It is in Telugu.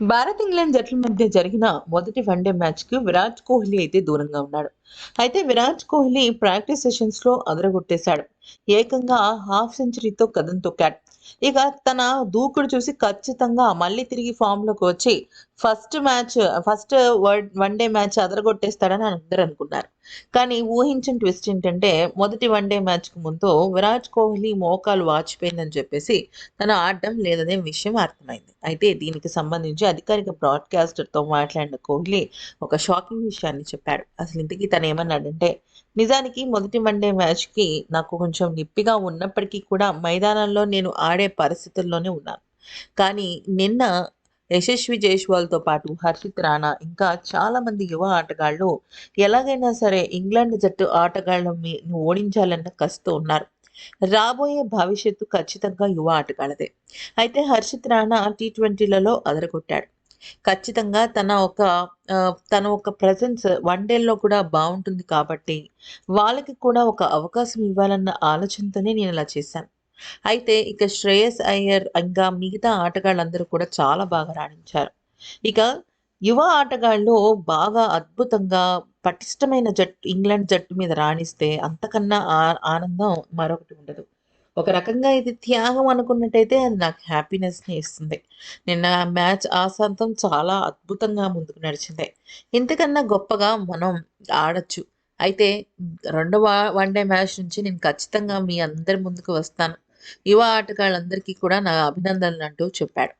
భారత్ ఇంగ్లాండ్ జట్ల మధ్య జరిగిన మొదటి వన్డే మ్యాచ్కి విరాట్ కోహ్లీ అయితే దూరంగా ఉన్నాడు. అయితే విరాట్ కోహ్లీ ప్రాక్టీస్ సెషన్స్లో అదరగొట్టేశాడు. ఏకంగా హాఫ్ సెంచరీతో కథం తొక్కాడు. ఇక తన దూకుడు చూసి ఖచ్చితంగా మళ్ళీ తిరిగి ఫామ్లోకి వచ్చి first match first word one day match అదరగొట్టేస్తాడని అందరూ అనుకున్నారు. కానీ ఊహించిన ట్విస్ట్ ఏంటంటే మొదటి వన్ డే మ్యాచ్కి ముందు విరాట్ కోహ్లీ మోకాలు వాచిపోయిందని చెప్పేసి తను ఆడడం లేదనే విషయం అర్థమైంది. అయితే దీనికి సంబంధించి అధికారిక బ్రాడ్కాస్టర్తో మాట్లాడిన కోహ్లీ ఒక షాకింగ్ విషయాన్ని చెప్పాడు. అసలు ఇంతకీ తను ఏమన్నాడంటే నిజానికి మొదటి వన్డే మ్యాచ్కి నాకు కొంచెం నిప్పిగా ఉన్నప్పటికీ కూడా మైదానంలో నేను ఆడే పరిస్థితుల్లోనే ఉన్నాను. కానీ నిన్న యశస్వి జైస్వాల్తో పాటు హర్షిత్ రాణా ఇంకా చాలామంది యువ ఆటగాళ్ళు ఎలాగైనా సరే ఇంగ్లాండ్ జట్టు ఆటగాళ్ళని ఓడించాలన్న కసితో ఉన్నారు. రాబోయే భవిష్యత్తు ఖచ్చితంగా యువ ఆటగాళ్ళదే. అయితే హర్షిత్ రాణా టీ ట్వంటీలలో అదరగొట్టాడు. ఖచ్చితంగా తన ఒక తన ఒక ప్రజెన్స్ వన్ కూడా బాగుంటుంది కాబట్టి వాళ్ళకి కూడా ఒక అవకాశం ఇవ్వాలన్న ఆలోచనతోనే నేను ఇలా చేశాను. అయితే ఇక శ్రేయస్ అయ్యర్ ఇంకా మిగతా ఆటగాళ్ళందరూ కూడా చాలా బాగా రాణించారు. ఇక యువ ఆటగాళ్ళు బాగా అద్భుతంగా పటిష్టమైన జట్టు ఇంగ్లాండ్ జట్టు మీద రాణిస్తే అంతకన్నా ఆనందం మరొకటి ఉండదు. ఒక రకంగా ఇది త్యాగం అనుకున్నట్టయితే అది నాకు హ్యాపీనెస్ని ఇస్తుంది. నిన్న మ్యాచ్ ఆశాంతం చాలా అద్భుతంగా ముందుకు నడిచింది. ఇంతకన్నా గొప్పగా మనం ఆడొచ్చు. అయితే రెండవ వన్డే మ్యాచ్ నుంచి నేను ఖచ్చితంగా మీ అందరి ముందుకు వస్తాను. యువ ఆటగాళ్ళందరికీ కూడా నా అభినందనలు అంటూ చెప్పాడు.